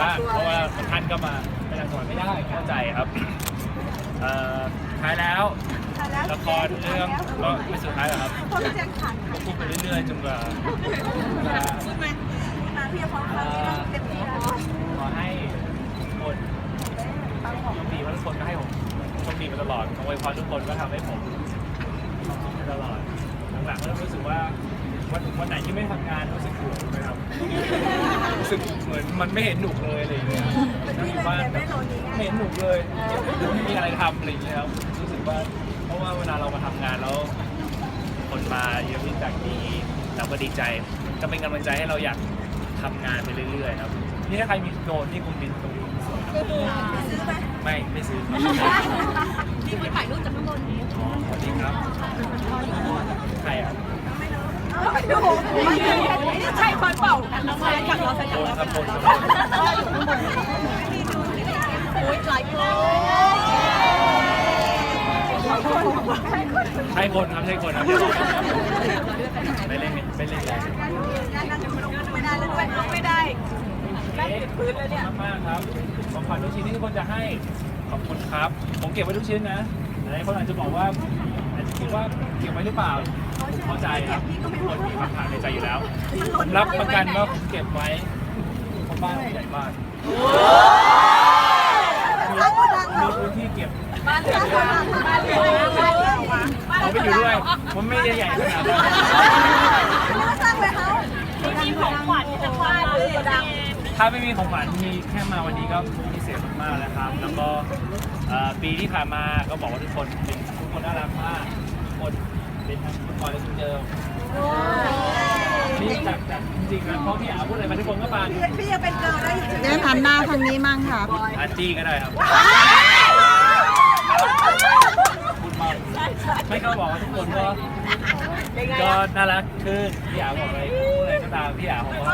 บ้างเพราะว่าบางท่านก็มาไปต่างจังหวัดไม่ได้เข้าใจครับเอ่อท้ายแล้วละครเรื่องก็ไม่สุดท้ายแล้วครับเพราะพี่แจ็คขาดก็พูดไปเรื่อยๆจนกว่าจะพูดไหมมาพี่จะฟ้องเขาที่ต้องเต็มที่แล้วขอให้ทุกคนโชคดีว่าทุกคนก็ให้ผมโชคดีมาตลอดขออวยพรทุกคนก็ทำให้ผมมาตลอดหลังๆก็เริ่มรู้สึกว่า วันวันไหนที่ไม่ทำงานรู้สึกเบื่อนะครับรู้สึกเหมือนมันไม่เห็นหนุกเลยอะไรอย่างเงี้ยนั่งอยู่บ้านแบบไม่เห็นหนุกเลยไม่มีอะไรทำอะไรอย่างเงี้ยครับรู้สึกว่าเพราะว่าเวลาเรามาทำงานแล้ว คนมาเยอะที่จากนี้เราก็ดีใจก็เป็นกำลังใจให้เราอยากทำงานไปเรื่อยๆครับนี่ถ้าใครมีโดรนที่คุณบินตรงนี้สวยครับซื้อไหมไม่ไม่ซื้อครับมีคนถ่ายรูปจากข้างบนนี้อ๋อสวัสดีครับใครอะไม่รู้ไม่รู้นี่ ใช่คนเปล่าน้องชายจากเราใช่กนเราครับโดนครับโอ้ยหลายคนใช่คนครับใช่คนครับไปเล่นไปเล่นเลยงานนั้นไม่ได้แล้วด้วยไม่ได้ขอบคุณมากครับของขวัญทุกชิ้นที่ทุกคนจะให้ขอบคุณครับ ผมเก็บไว้ทุกชิ้นนะหลายคนอาจจะบอกว่าอาจจะคิดว่าเก็บไว้หรือเปล่า ผมเข้าใจครับทุกคนมีคำถามในใจอยู่แล้วผมรับประกันว่าผมเก็บไว้เพราะบ้านผมใหญ่มากมีมีพื้นที่เก็บบ้านเรือนบ้านเรือนบ้านเรือนเอาไปอยู่ด้วย ผมไม่ได้ใหญ่ขนาดนั้นสร้างเลยเขามีของขวัญจะบ้านเรือนดังถ้าไม่มีของขวัญมีแค่มาวันนี้ก็พิเศษมากๆแล้วครับ แล้วก็เอ่อปีที่ผ่านมาก็บอกว่าทุกคนเป็นทุกคนน่ารักมาก ทุกคนเป็นทั้งคุณบอยและคุณเดิมนี่จากจากจริงๆนะเพราะพี่อาพูดอะไรมาทุกคนก็ฟังพี่ยังเป็นเกิร์ลได้อยู่เดินหันหน้าทางนี้มั่งค่ะอาจี้ก็ได้ครับพูดมากไม่ก็บอกว่าทุกคนก็ก็น่ารักขึ้นพี่อาบอกอะไรพูดอะไรก็ตามพี่อาผมก็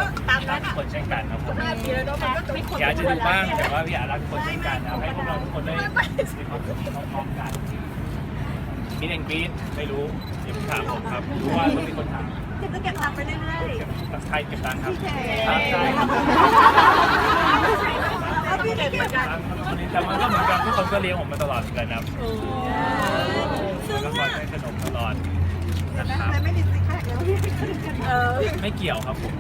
รักทุกคนเช่นกันครับผมอยากจะดูบ้างแต่ว่าพี่อารักทุกคนเช่นกันนะครับให้พวกเราทุกคนได้มีความสุขพร้อมๆกัน คิดเองกรี๊ดไม่รู้เดี๋ยวผมถามผมครับรู้ว่าต้องมีคนถามจะเก็บตังค์ไปเรื่อยเก็บใครเก็บตังค์ครับครับใช่ครับๆแล้วพี่เก็บเหมือนกันแต่มันก็เหมือนกันทุกคนก็เลี้ยงผมมาตลอดเหมือนกันครับแล้วก็คอยให้ขนมตลอดนะครับเลยไม่ติดสิแขกเลยพี่เออไม่เกี่ยวครับผม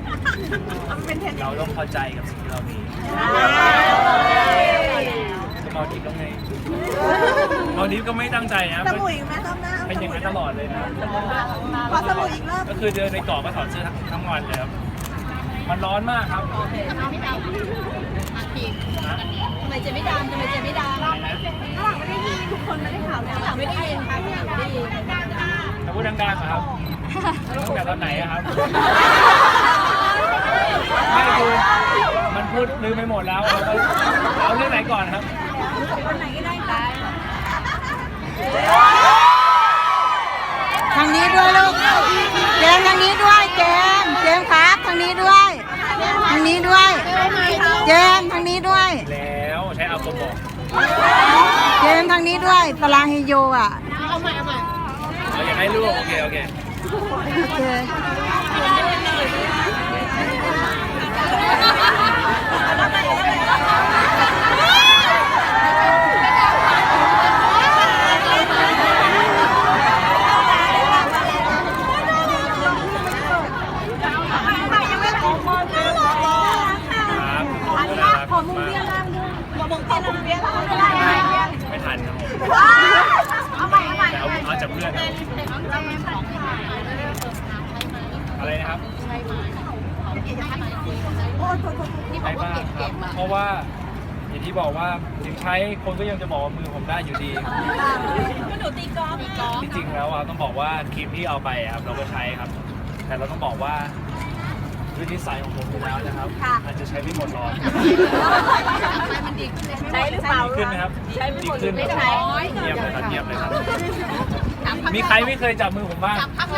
เป็นเทนเราต้องพอใจกับสิ่งที่เรามีจะมาดีก็ไง มาดีก็ไม่ตั้งใจนะสมุยไหมต้อมหน้าเป็นอย่างนั้นตลอดเลยนะขอสมุยอีกรอบก็คือเดินในเกาะก็ถอดเสื้อทั้งทั้งวันเลยครับมันร้อนมากครับนะทำไมเจไม่ดังทำไมเจไม่ดังอะไรนะข้างหลังไม่ได้ยินทุกคนไม่ได้ข่าวเลยหลังไม่ได้ยินค่ะหลังไม่ได้ยินจะพูดดังๆเหรอครับตั้งแต่ตอนไหนอะครับไม่คือมันพูดลืมไปหมดแล้วเอาเอาเรื่องไหนก่อนครับคนไหนก็ได้ตาย ทางนี้ด้วยลูกเจมส์ทางนี้ด้วยเจมส์เจมส์ครับทางนี้ด้วย ทางนี้ด้วย เจมส์ทางนี้ด้วย แล้วใช้เอาตัวบอกเจมส์ทางนี้ด้วยปลาฮิโยอะเอาอยากให้ลูกโอเคโอเคโอเคครับน่ารัก ขอมุมเบี้ยล่างด้วยขอมุมเบี้ยล่างเบี้ยล่างก็ได้ ไม่ทันครับผม เอาใหม่เอาใหม่ แต่เอาเอาจากเพื่อนครับอะไรนะครับ โอ้โห ใช้บ้างค รับเพราะว่าอย่างที่บอกว่าถึงใช้คนก็ยังจะบอกว่ามือผมได้อยู่ดี ก็หนูตีกอล์ฟตีกอล์ฟที่จริงแล้วอะต้องบอกว่าครีมที่เอาไปอะครับเราก็ใช้ครับ แต่เราต้องบอกว่าด้วยนิสัยของผมอยู่แล้วนะครับ อาจจะใช้ไม่หมดร้อนใช้หรือเปล่าดีขึ้นไหมครับใช้ไม่หมดดีขึ้นไม่ครับใช้เงียบเลยครับเงียบเลยครับ มีใครไม่เคยจับมือผมบ้างแม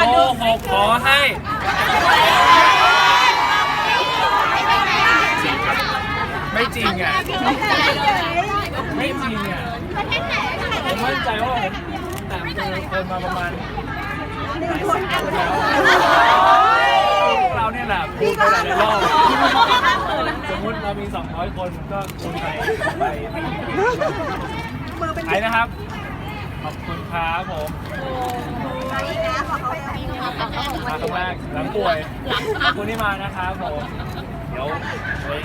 ่โกหกขอให้ ริงอะไม่จริงอะประเทศไหนผมมั่นใจว่าผมแต่งคนมาประมาณหลายสิบคนแล้วเราเนี่ยแหละพูดไปหลายรอบสมมติเรามี 200 คนก็คูณไปไปไอ้นะครับ ขอบคุณครับผมมาครั้งแรกหลังป่วยขอบคุณที่มานะครับผม เดี๋ยวไว้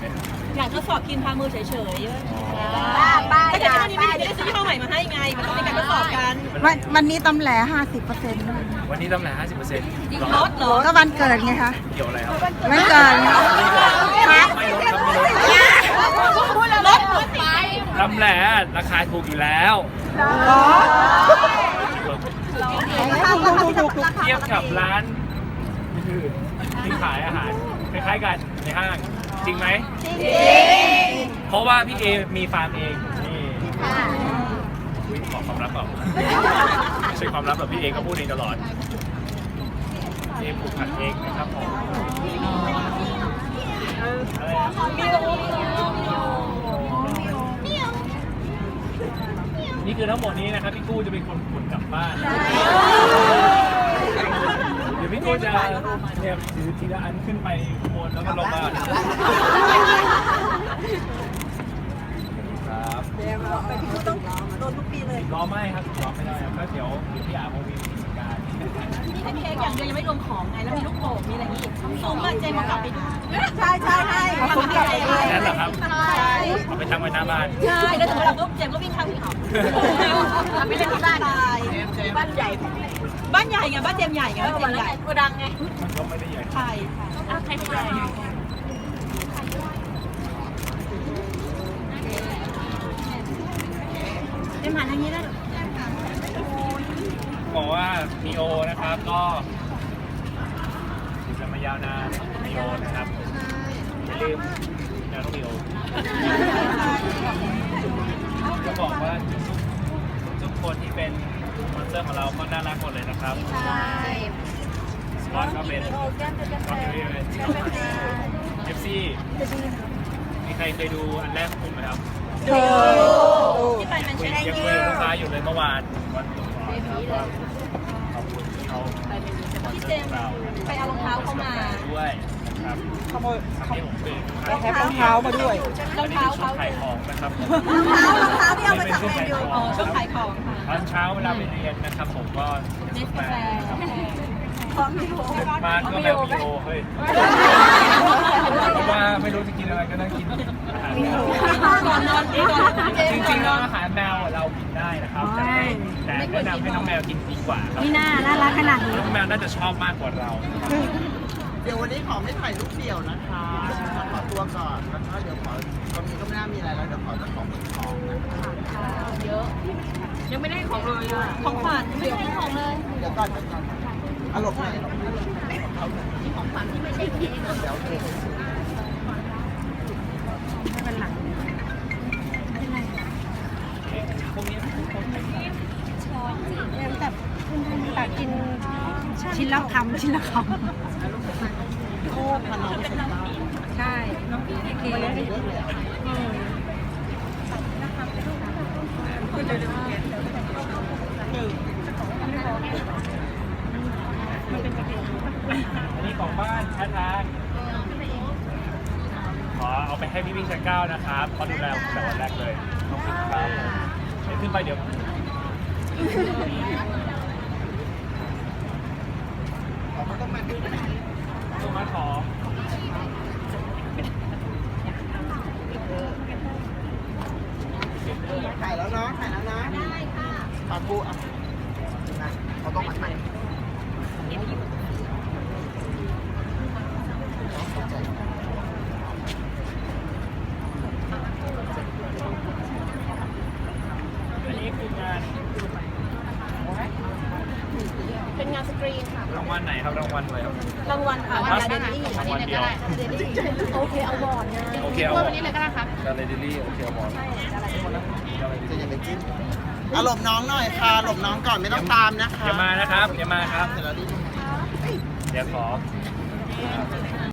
เดี๋ยวเจอกันอยากทดสอบกินทางมือเฉยๆป้าป้าถ้าอเกิดยากวันนี้ไม่ได้ซื้อยี่ห้อใหม่มาให้ไง มันต้องมีการทดสอบกันวันวันนี้ตำแหล่ห้าสิบเปอร์เซ็นต์วันนี้ตำแหน่ง50%เปอร์เซ็นต์ลดเหรอก็วันเกิดไงคะเกี่ยวอะไรครับไม่เกิดไงครับไม่ลดครับไม่ลดลดลดไปตำแหน่งราคาถูกอยู่แล้วเทียบกับร้านอื่นๆที่ขายอาหารคล้ายๆกันในห้าง จริงไหมจริงเพราะว่าพี่เอมีฟาร์มเองนี่อุ๊ยขอความลับเปล่าไม่ใช่ความลับแบบพี่เอก็พูดเองตลอดพี่เอปลูกผักเองนะครับผมอะไรนะนี่คือทั้งหมดนี้นะครับพี่กู้จะเป็นคนขนกลับบ้านเดี๋ยวพี่โก้จะเนี่ยถือทีละอันขึ้นไปข้างบนแล้วก็ลงมาครับต้องโดนทุกปีเลยล้อไม่ครับล้อไม่ได้ครับก็เดี๋ยวเดี๋ยวพี่อาคงมีวิธีการมีแค่เค้กอย่างเดียวยังไม่รวมของไงแล้วมีลูกโป่งมีอะไรอีกซูมมาเจมส์มากลับไปดูใช่ใช่ใช่ทำอะไรนั่นเหรอครับเอาไปตั้งไว้หน้าบ้านใช่แล้วถึงเวลาปุ๊บเจมส์ก็วิ่งเข้าที่เขา ไม่ได้บ้านบ้านใหญ่ บ้านใหญ่ไงบ้านเจมใหญ่ไงบ้านเจมใหญ่กูดังไงก็ไม่ได้ใหญ่ใช่ใช่ใช่เจมหันทางนี้ได้บอกว่ามีโอนะครับก็อยู่กัมายาวนานมีโอนะครับอย่าลืมนะต้องมีโอจะบอกว่า คนที่เป็นสปอนเซอร์ของเราก็น่ารักหมดเลยนะครับใช่สปอนก็เป็นก็เป็นเอฟซีมีใครเคยดูอันแรกของผมไหมครับที่ไปแมนคุเชยสเตอยังร์คุยกับลูกค้าอยู่เลยเมื่อวานวันก่อนครับว่าขอบคุณที่เขาสปอนพี่เซเจอร์มของส์เราไปเอารองเท้าเขามาด้วยนะครับขโมยทำให้ผมเป็นแฮปรองเท้ามาด้วยรองเท้าเขาขายของนะครับรองเท้าที่ เอามาจากแมนยูอ๋อชุดขายของค่ะตอนเช้าเวลาไปเรียนนะครับผมก็เนสกาแฟพร้อมมีโมาก็แมววีโอเฮ้ยเพราะว่าไม่รู้จะกินอะไรก็นั่งกินอาหารแมวก่อนนอนก่อนจริงๆแล้วอาหารแมวเรากินได้นะครับแต่แต่แนะนำให้น้องแมวกินดีกว่าครับนี่น่าน่ารักขนาดนี้น้องแมวน่าจะชอบมากกว่าเรา เดี๋ยววันนี้ขอไม่ถ่ายรูปเดี่ยวนะคะขอ ตัวก่อนแล้วก็เดี๋ยวขอตอนนี้ก็ไม่น่ามีอะไรแล้วเดี๋ยวขอจะของมือของนะคะยังไม่ได้ของเลยอะของขวัญไม่ได้ของเลยเดี๋ยวก่อนเดี๋ยวก่อนอารมณ์ไหนของขวัญที่ไม่ใช่เค้กเดี๋ยวเค้กพวกนี้ทุกคนเป็นตักกินชิ้นละคำชิ้นละคำโอ้พันน้องเป็น น้องำใช่โอเคอันนี้ของบ้านชัดทางขอเอาไปให้พี่วิ่งชั้นเก้านะครับเขาดูแลผมแต่วันแรกเลยขอบคุณครับเดี๋ยวขึ้นไปเดี๋ยวเขาก็ต้องมาดูตัวมาขอ ถ่ายแล้วเนาะถ่ายแล้วนะได้ค่ะปาปูอะนะเขาต้องมาถ่าย อันนี้คืองาน เป็นงานสก รีนค่ะรางวัลไหนครับรางวัลอะไรครับ รางวัลค่ะรางวัลเดลี่รางวัลเดียวโอเคเอาบอร์ดไงโอเคเอาวันนี้เลยก็ได้ครับดาร์เดลี่โอเคเอาบอลจะอย่าไปจิ้มอะหลบน้องหน่อยค่ะหลบน้องก่อนไม่ต้องตามนะคะอย่ามานะครับอย่ามาครับเสร็จแล้วดิเดี๋ยวขอ